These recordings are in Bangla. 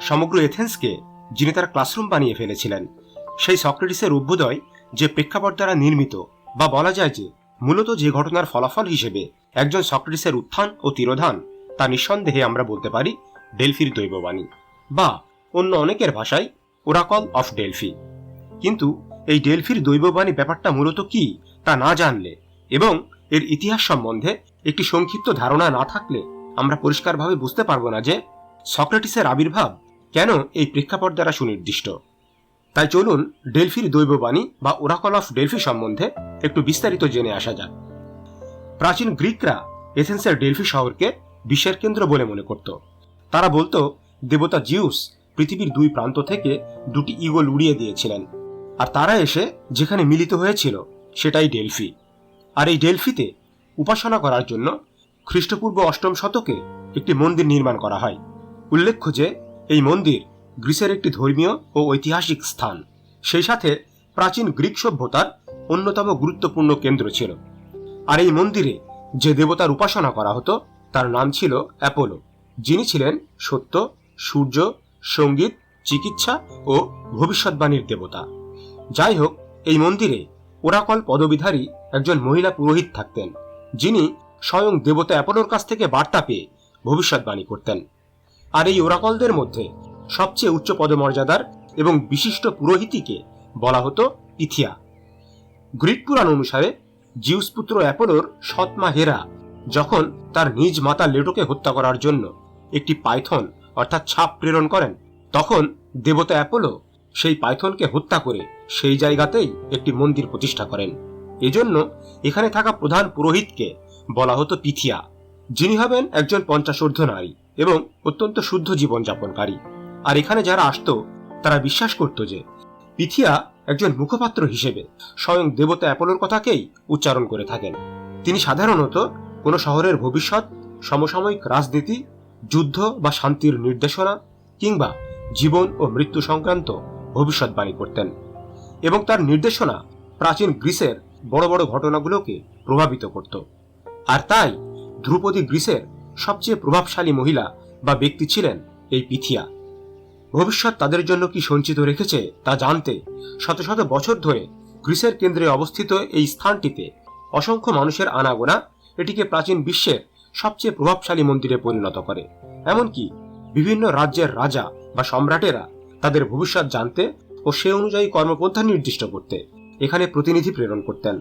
সমগ্র এথেন্সকে যিনি তার ক্লাসরুম বানিয়ে ফেলেছিলেন, সেই সক্রেটিসের অভ্যুদয় যে প্রেক্ষাপট দ্বারা নির্মিত বা বলা যায় যে মূলত যে ঘটনার ফলাফল হিসেবে একজন সক্রেটিসের উত্থান ও তিরোধান তা নিঃসন্দেহে আমরা বলতে পারি ডেলফির দৈববাণী বা অন্য অনেকের ভাষায় ওরাকল অফ ডেলফি। কিন্তু এই ডেলফির দৈববাণী ব্যাপারটা মূলত কি তা না জানলে এবং এর ইতিহাস সম্বন্ধে একটি সংক্ষিপ্ত ধারণা না থাকলে আমরা পরিষ্কারভাবে বুঝতে পারব না যে সক্রেটিসের আবির্ভাব কেন এই প্রেক্ষাপট দ্বারা সুনির্দিষ্ট? তাই চলুন ডেলফির দৈববাণী বা ওরাকল অফ ডেলফি সম্বন্ধে একটু বিস্তারিত জেনে আসা যাক। প্রাচীন গ্রিকরা এথেন্সের ডেলফি শহরকে বিশ্বের কেন্দ্র বলে মনে করত। তারা বলতো, দেবতা জিউস পৃথিবীর দুই প্রান্ত থেকে দুটি ইগল উড়িয়ে দিয়েছিলেন, আর তারা এসে যেখানে মিলিত হয়েছিল সেটাই ডেলফি। আর এই ডেলফিতে উপাসনা করার জন্য খ্রিস্টপূর্ব অষ্টম শতকে একটি মন্দির নির্মাণ করা হয়। উল্লেখ্য যে এই মন্দির গ্রিসের একটি ধর্মীয় ও ঐতিহাসিক স্থান। সেই সাথে প্রাচীন গ্রিক সভ্যতার অন্যতম গুরুত্বপূর্ণ কেন্দ্র ছিল। আর এই মন্দিরে যে দেবতার উপাসনা করা হতো, তার নাম ছিল অ্যাপোলো, যিনি ছিলেন সত্য, সূর্য, সংগীত, চিকিৎসা ও ভবিষ্যৎবাণীর দেবতা। যাই হোক, এই মন্দিরে ওরাকল পদবিধারী একজন মহিলা পুরোহিত থাকতেন, যিনি স্বয়ং দেবতা অ্যাপোলোর কাছ থেকে বার্তা পেয়ে ভবিষ্যৎবাণী করতেন। আর এই ওরাকলদের মধ্যে সবচেয়ে উচ্চ পদমর্যাদার এবং বিশিষ্ট পুরোহিতিকে বলা হতো ইথিয়া। গ্রিক পুরাণ অনুসারে জিউস পুত্র অ্যাপোলোর সৎমা হেরা যখন তার নিজ মাতা লেটোকে হত্যা করার জন্য একটি পাইথন অর্থাৎ ছাপ প্রেরণ করেন, তখন দেবতা অ্যাপোলো সেই পাইথনকে হত্যা করে সেই জায়গাতেই একটি মন্দির প্রতিষ্ঠা করেন। এজন্য এখানে থাকা প্রধান পুরোহিতকে বলা হতো পিথিয়া, যিনি হবেন একজন পঞ্চাশোর্ধ নারী। এবং অত্যন্ত শুদ্ধ জীবনযাপনকারী। আর এখানে যারা আসতো, তারা বিশ্বাস করত যে, পিথিয়া একজন মুখপাত্র হিসেবে স্বয়ং দেবতা অ্যাপোলোর কথাকেই উচ্চারণ করে থাকেন। তিনি সাধারণত কোনো শহরের ভবিষ্যৎ, সমসাময়িক রাজনীতি, যুদ্ধ বা শান্তির নির্দেশনা কিংবা জীবন ও মৃত্যু সংক্রান্ত ভবিষ্যৎবাণী করতেন এবং তার নির্দেশনা প্রাচীন গ্রিসের বড় বড় ঘটনাগুলোকে প্রভাবিত করত। আর তাই ধ্রুপদী গ্রিসের সবচেয়ে প্রভাবশালী মহিলা বা ব্যক্তি ছিলেন এই পিথিয়া। ভবিষ্যৎ তাদের জন্য কি সঞ্চিত রেখেছে তা জানতে শত শত বছর ধরে গ্রিসের কেন্দ্রে অবস্থিত এই স্থানটিতে অসংখ্য মানুষের আনাগোনা এটিকে প্রাচীন বিশ্বের সবচেয়ে প্রভাবশালী মন্দিরে পরিণত করে। এমনকি বিভিন্ন রাজ্যের রাজা বা সম্রাটেরা তাদের ভবিষ্যৎ জানতে ও সে অনুযায়ী কর্মপন্থা নির্দিষ্ট করতে এখানে প্রতিনিধি প্রেরণ করতেন।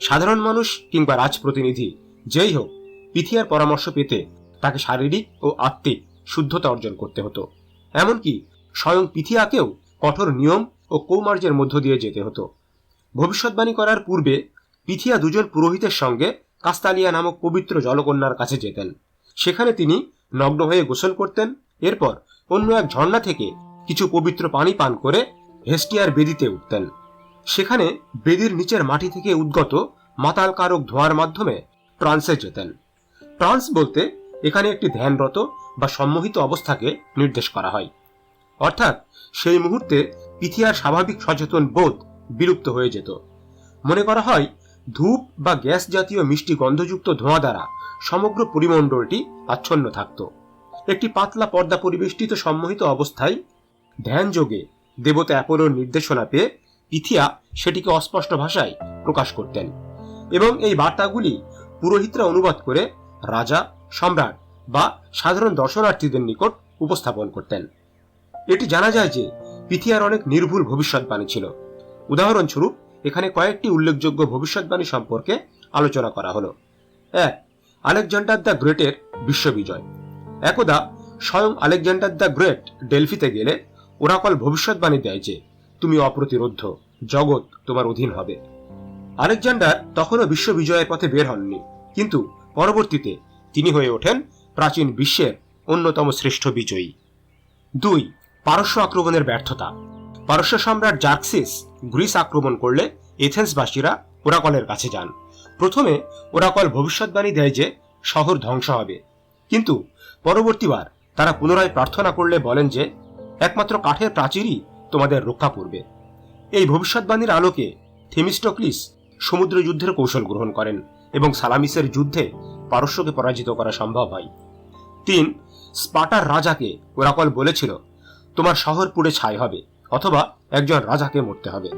সাধারণ মানুষ কিংবা রাজপ্রতিনিধি, যেই হোক পিথিয়ার পরামর্শ পেতে তাকে শারীরিক ও আত্মিক শুদ্ধতা অর্জন করতে হতো। এমনকি স্বয়ং পিথিয়াকেও কঠোর নিয়ম ও কৌমার্যের মধ্য দিয়ে যেতে হতো। ভবিষ্যৎবাণী করার পূর্বে পিথিয়া দুজন পুরোহিতের সঙ্গে কাস্তালিয়া নামক পবিত্র জলকন্যার কাছে যেতেন। সেখানে তিনি নগ্ন হয়ে গোসল করতেন। এরপর অন্য এক ঝর্ণা থেকে কিছু পবিত্র পানি পান করে হেস্টিয়ার বেদিতে উঠতেন। সেখানে বেদির নিচের মাটি থেকে উদ্গত মাতালকারক ধোঁয়ার মাধ্যমে ট্রান্সে যেতেন। ট্রান্স বলতে এখানে একটি ধ্যানরত বা সম্মোহিত অবস্থাকে নির্দেশ করা হয়। অর্থাৎ সেই মুহূর্তে পিথিয়ার স্বাভাবিক সচেতন বোধ বিলুপ্ত হয়ে যেত। মনে করা হয়, ধূপ বা গ্যাস জাতীয় মিষ্টি গন্ধযুক্ত ধোঁয়া দ্বারা সমগ্র পরিমণ্ডলটি আচ্ছন্ন থাকত। একটি পাতলা পর্দা পরিবেষ্টিত সম্মোহিত অবস্থায় ধ্যান যোগে দেবতা অ্যাপোলোর নির্দেশনা পেয়ে ইথিয়া সেটিকে অস্পষ্ট ভাষায় প্রকাশ করতেন এবং এই বার্তাগুলি পুরোহিতরা অনুবাদ করে রাজা, সম্রাট বা সাধারণ দর্শনার্থীদের নিকট উপস্থাপন করতেন। এটি জানা যায় যে পিথিয়ার অনেক নির্ভুল ভবিষ্যৎবাণী ছিল। উদাহরণস্বরূপ, এখানে কয়েকটি উল্লেখযোগ্য ভবিষ্যৎবাণী সম্পর্কে আলোচনা করা হলো। এক, আলেকজান্ডার দ্য গ্রেটের বিশ্ববিজয়। একদা স্বয়ং আলেকজান্ডার দ্য গ্রেট ডেলফিতে গেলে ওরাকল ভবিষ্যৎবাণী দেয় যে, তুমি অপ্রতিরোধ্য, জগৎ তোমার অধীন হবে। আলেকজান্ডার তখনও বিশ্ব বিজয়ের পথে বের হননি, কিন্তু পরবর্তীতে তিনি হয়ে ওঠেন প্রাচীন বিশ্বের অন্যতম শ্রেষ্ঠ বিজয়ী। দুই, পারস্য আক্রমণের ব্যর্থতা। পারস্য সম্রাট জার্কসিস গ্রিস আক্রমণ করলে এথেন্সবাসীরা ওরাকলের কাছে যান। প্রথমে ওরাকল ভবিষ্যৎবাণী দেয় যে শহর ধ্বংস হবে। কিন্তু পরবর্তীবার তারা পুনরায় প্রার্থনা করলে বলেন যে একমাত্র কাঠের প্রাচীরই তোমাদের রক্ষা করবে। এই ভবিষ্যৎবাণীর আলোকে থেমিস্টোক্লিস সমুদ্র যুদ্ধের কৌশল গ্রহণ করেন। এবং সালামিসের যুদ্ধে পারস্যকে পরাজিত করা সম্ভব হয়। তিন, স্পাটার রাজাকে ওরাকল বলেছিল, তোমার শহর পুড়ে ছাই হবে, অথবা একজন রাজাকে মরতে হবে।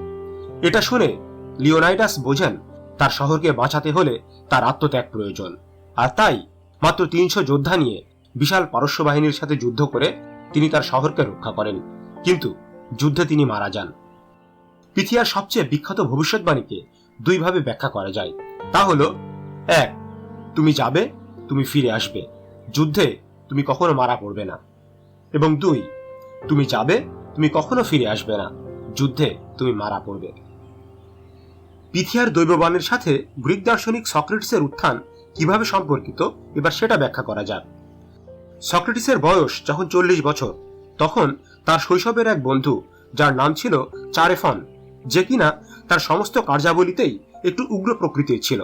এটা শুনে লিওনাইডাস বোঝেন, তার শহরকে বাঁচাতে হলে তার আত্মত্যাগ প্রয়োজন। আর তাই মাত্র তিনশো যোদ্ধা নিয়ে বিশাল পারস্য বাহিনীর সাথে যুদ্ধ করে তিনি তার শহরকে রক্ষা করেন। কিন্তু যুদ্ধে তিনি মারা যান। পৃথিয়ার সবচেয়ে বিখ্যাত ভবিষ্যৎবাণীকে দুইভাবে ব্যাখ্যা করা যায়। তা হলো এক তুমি যাবে তুমি ফিরে আসবে। যুদ্ধে তুমি কখনো মারা পড়বে না। এবং দুই তুমি যাবে তুমি কখনো ফিরে আসবে না। যুদ্ধে তুমি মারা পড়বে। পিথিয়ার দৈববাণীর সাথে গ্রিক দার্শনিক সক্রেটিসের উত্থান কীভাবে সম্পর্কিত এবার সেটা ব্যাখ্যা করা যাক। সক্রেটিসের বয়স যখন চল্লিশ বছর তখন তার শৈশবের এক বন্ধু যার নাম ছিল চারেফন যে কিনা তার সমস্ত কার্যাবলীতেই একটু উগ্র প্রকৃতির ছিল।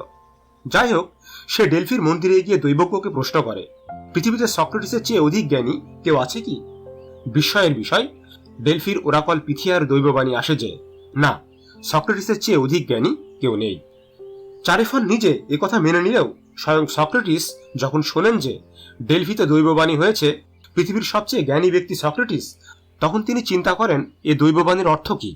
যাই হোক সে ডেলফির মন্দিরে গিয়ে দৈবজ্ঞকে প্রশ্ন করে, পৃথিবীতে সক্রেটিসের চেয়ে অধিক জ্ঞানী কেউ আছে কি? বিস্ময়ের বিষয়, ডেলফির ওরাকল পিথিয়ার দৈববাণী আসে যে, না, সক্রেটিসের চেয়ে অধিক জ্ঞানী কেউ নেই। চারেফন নিজে কথা মেনে নিলেও, স্বয়ং সক্রেটিস যখন শোনেন যে ডেলফিতে দৈববাণী হয়েছে, পৃথিবীর সবচেয়ে জ্ঞানী ব্যক্তি সক্রেটিস, তখন তিনি চিন্তা করেন, এ দৈববাণীর অর্থ কি?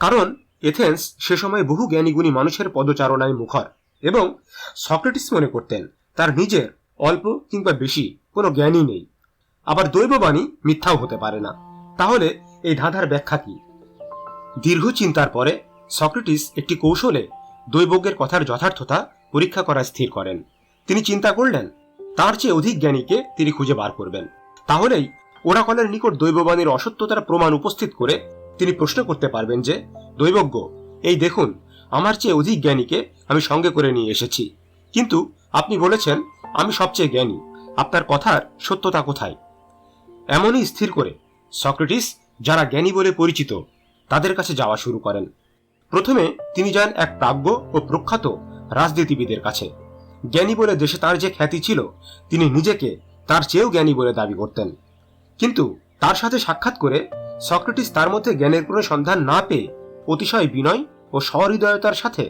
কারণ এথেন্স সে সময় বহু জ্ঞানীগুণী মানুষের পদচারণায় মুখর এবং সক্রেটিস মনে করতেন, তার নিজের অল্প কিংবা বেশি কোনো জ্ঞানই নেই। আবার দৈববাণী মিথ্যাও হতে পারে না। তাহলে এই ধাঁধার ব্যাখ্যা কি? দীর্ঘ চিন্তার পরে সক্রেটিস একটি কৌশলে দৈবজ্ঞের কথার যথার্থতা পরীক্ষা করা স্থির করেন। তিনি চিন্তা করলেন, তার চেয়ে অধিক জ্ঞানীকে তিনি খুঁজে বার করবেন। তাহলেই ওরাকলের নিকট দৈববাণীর অসত্যতার প্রমাণ উপস্থিত করে তিনি প্রশ্ন করতে পারবেন যে, দৈবজ্ঞ, এই দেখুন, আমার চেয়ে অধিক জ্ঞানীকে আমি সঙ্গে করে নিয়ে এসেছি। কিন্তু আপনি বলেছেন, আমি সবচেয়ে জ্ঞানী। আপনার কথার সত্যতা কোথায়? এমনই স্থির করে সক্রেটিস, যারা জ্ঞানী বলে পরিচিত, তাদের কাছে যাওয়া শুরু করেন। প্রথমে তিনি যান এক প্রাজ্ঞ ও প্রখ্যাত রাজনীতিবিদের কাছে। জ্ঞানী বলে দেশে তার যে খ্যাতি ছিল, তিনি নিজেকে তার চেয়েও জ্ঞানী বলে দাবি করতেন। কিন্তু তার সাথে সাক্ষাৎ করে সক্রেটিস তার মধ্যে জ্ঞানের কোনো সন্ধান না পেয়ে অতিশয় বিনয় ও সহৃদয়তার সাথে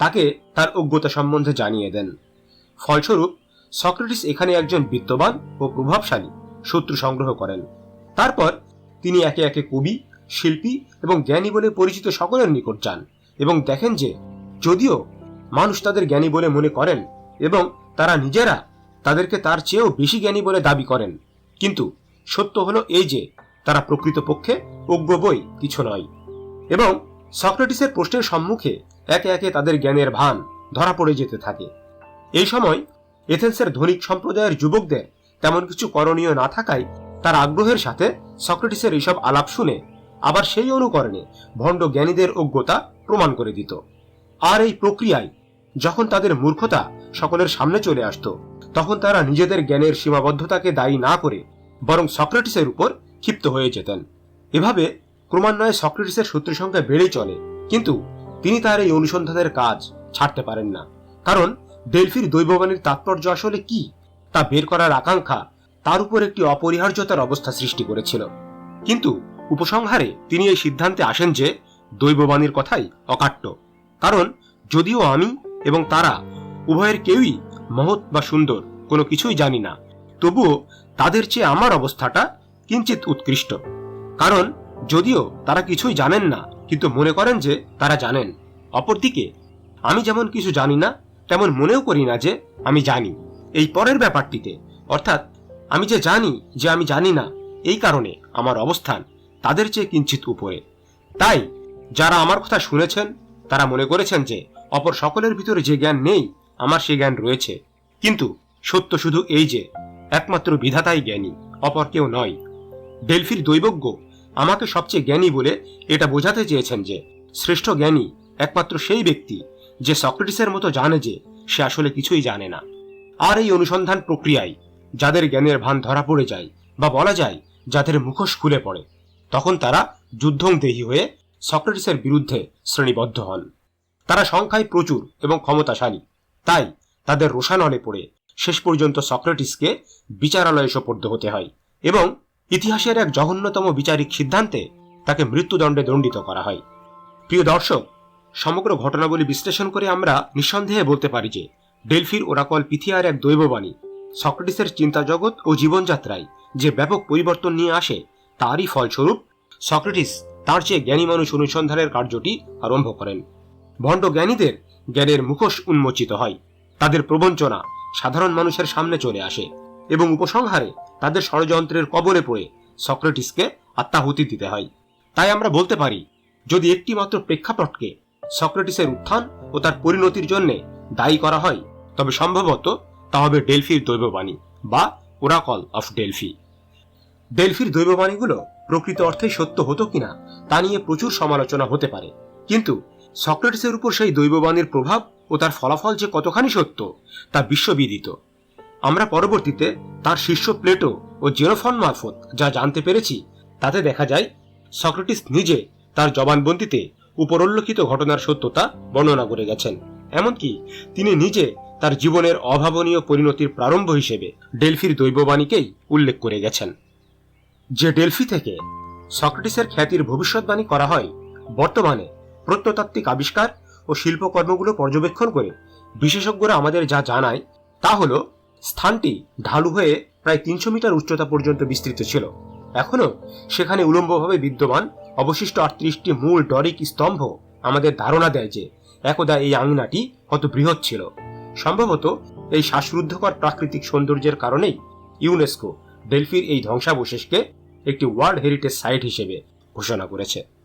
তাকে তার অজ্ঞতা সম্বন্ধে জানিয়ে দেন। ফলস্বরূপ, সক্রেটিস এখানে একজন বিত্তবান ও প্রভাবশালী শত্রু সংগ্রহ করেন। তারপর তিনি একে একে কবি, শিল্পী এবং জ্ঞানী বলে পরিচিত সকলের নিকট যান এবং দেখেন যে যদিও মানুষ তাদের জ্ঞানী বলে মনে করেন এবং তারা নিজেরা তাদেরকে তার চেয়েও বেশি জ্ঞানী বলে দাবি করেন, কিন্তু সত্য হলো এই যে তারা প্রকৃতপক্ষে অজ্ঞ বই, কিছু নয়। এবং সক্রেটিসের প্রশ্নের সম্মুখে একে একে তাদের জ্ঞানের ভান ধরা পড়ে যেতে থাকে। এই সময় এথেন্সের ধনিক সম্প্রদায়ের যুবকদের তেমন কিছু করণীয় না থাকায় তার আগ্রহের সাথে সক্রেটিসের এইসব আলাপ শুনে আবার সেই অনুকরণে ভণ্ড জ্ঞানীদের অজ্ঞতা প্রমাণ করে দিত। আর এই প্রক্রিয়ায় যখন তাদের মূর্খতা সকলের সামনে চলে আসত, তখন তারা নিজেদের জ্ঞানের সীমাবদ্ধতাকে দায়ী না করে বরং সক্রেটিসের উপর ক্ষিপ্ত হয়ে যেতেন। এভাবে ক্রমান্বয়ে সক্রেটিসের শত্রু সংখ্যা বেড়েই চলে। কিন্তু তিনি তার এই অনুসন্ধানের কাজ ছাড়তে পারেন না। কারণ ডেলফির দৈববাণীর তাৎপর্য আসলে কি? তা বের করার আকাঙ্ক্ষা তার উপর একটি অপরিহার্যতার অবস্থা সৃষ্টি করেছিল। কিন্তু উপসংহারে তিনি এই সিদ্ধান্তে আসেন যে দৈববাণীর কথাই অকাট্য। কারণ যদিও আমি এবং তারা উভয়ের কেউই মহৎ বা সুন্দর, কোনো কিছুই জানি না। তবুও তাদের চেয়ে আমার অবস্থাটা কিঞ্চিত উৎকৃষ্ট। কারণ যদিও তারা কিছুই জানেন না, কিন্তু মনে করেন যে তারা জানেন। অপরদিকে, আমি যেমন কিছু জানি না, তেমন মনেও করি না যে আমি জানি। এই পরের ব্যাপারটিতে, অর্থাৎ আমি যে জানি যে আমি জানি না, এই কারণে আমার অবস্থান তাদের চেয়ে কিঞ্চিত উপরে। তাই, যারা আমার কথা শুনেছেন, তারা মনে করেছেন যে অপর সকলের ভিতরে যে জ্ঞান নেই, আমার সে জ্ঞান রয়েছে। কিন্তু সত্য শুধু এই যে, একমাত্র বিধাতাই জ্ঞানী, অপর কেউ নয়। ডেলফির দৈবজ্ঞ আমাকে সবচেয়ে জ্ঞানী বলে এটা বোঝাতে চেয়েছেন যে, শ্রেষ্ঠ জ্ঞানী একমাত্র সেই ব্যক্তি যে সক্রেটিসের মতো জানে যে সে আসলে কিছুই জানে না। আর এই অনুসন্ধান প্রক্রিয়ায় যাদের জ্ঞানের ভান ধরা পড়ে যায় বা বলা যায় যাদের মুখোশ খুলে পড়ে, তখন তারা যুদ্ধং দেহী হয়ে সক্রেটিসের বিরুদ্ধে শ্রেণীবদ্ধ হন। তারা সংখ্যায় প্রচুর এবং ক্ষমতাশালী। তাই তাদের রোষানলে পড়ে শেষ পর্যন্ত সক্রেটিসকে বিচারালয়ে সোপর্দ হতে হয় এবং ইতিহাসের এক জঘন্যতম বিচারিক সিদ্ধান্তে তাকে মৃত্যুদণ্ডে দণ্ডিত করা হয়। প্রিয় দর্শক, সমগ্র ঘটনাবলী বিশ্লেষণ করে আমরা নিঃসন্দেহে বলতে পারি যে ডেলফির ওরাকল পিথিয়ার এক দৈববাণী, সক্রেটিসের চিন্তা জগৎ ও জীবনযাত্রায় যে ব্যাপক পরিবর্তন নিয়ে আসে, তারই ফলস্বরূপ সক্রেটিস তার চেয়ে জ্ঞানী মানুষ অনুসন্ধানের কার্যটি আরম্ভ করেন। ভণ্ড জ্ঞানীদের জ্ঞানের মুখোশ উন্মোচিত হয়। তাদের প্রবঞ্চনা সাধারণ মানুষের সামনে চলে আসে। এবং উপসংহারে তাদের ষড়যন্ত্রের কবলে পড়ে সক্রেটিসকে আত্মাহুতি দিতে হয়। তাই আমরা বলতে পারি, যদি একটি মাত্র প্রেক্ষাপটকে সক্রেটিসের উত্থান ও তার পরিণতির জন্য দায়ী করা হয়, তবে সম্ভবত তা হবে ডেলফির দৈববাণী বা ওরাকল অফ ডেলফি। ডেলফির দৈববাণীগুলো প্রকৃত অর্থে সত্য হতো কিনা তা নিয়ে প্রচুর সমালোচনা হতে পারে। কিন্তু সক্রেটিসের উপর সেই দৈববাণীর প্রভাব ও তার ফলাফল যে কতখানি সত্য তা বিশ্ববিদিত। আমরা পরবর্তীতে তার শিষ্য প্লেটো ও জেরোফন মারফত যা জানতে পেরেছি, তাতে দেখা যায় সক্রেটিস নিজে তার জবানবন্দিতে উপরোল্লিখিত ঘটনার সত্যতা বর্ণনা করে গেছেন। এমনকি তিনি নিজে তার জীবনের অভাবনীয় পরিণতির প্রারম্ভ হিসেবে ডেলফির দৈববাণীকেই উল্লেখ করে গেছেন। যে ডেলফি থেকে সক্রেটিসের খ্যাতির ভবিষ্যৎবাণী করা হয়, বর্তমানে প্রত্নতাত্ত্বিক আবিষ্কার ও শিল্পকর্মগুলো পর্যবেক্ষণ করে বিশেষজ্ঞরা আমাদের যা জানায় তা হল স্থানটি ঢালু হয়ে প্রায় তিনশো মিটার উচ্চতা পর্যন্ত বিস্তৃত ছিল। এখনও সেখানে উলম্বভাবে বিদ্যমান অবশিষ্ট আটত্রিশটি মূল ডরিক স্তম্ভ আমাদের ধারণা দেয় যে একদা এই আঙিনাটি কত বৃহৎ ছিল। সম্ভবত এই শ্বাসরুদ্ধকর প্রাকৃতিক সৌন্দর্যের কারণেই ইউনেস্কো ডেলফির এই ধ্বংসাবশেষকে একটি ওয়ার্ল্ড হেরিটেজ সাইট হিসেবে ঘোষণা করেছে।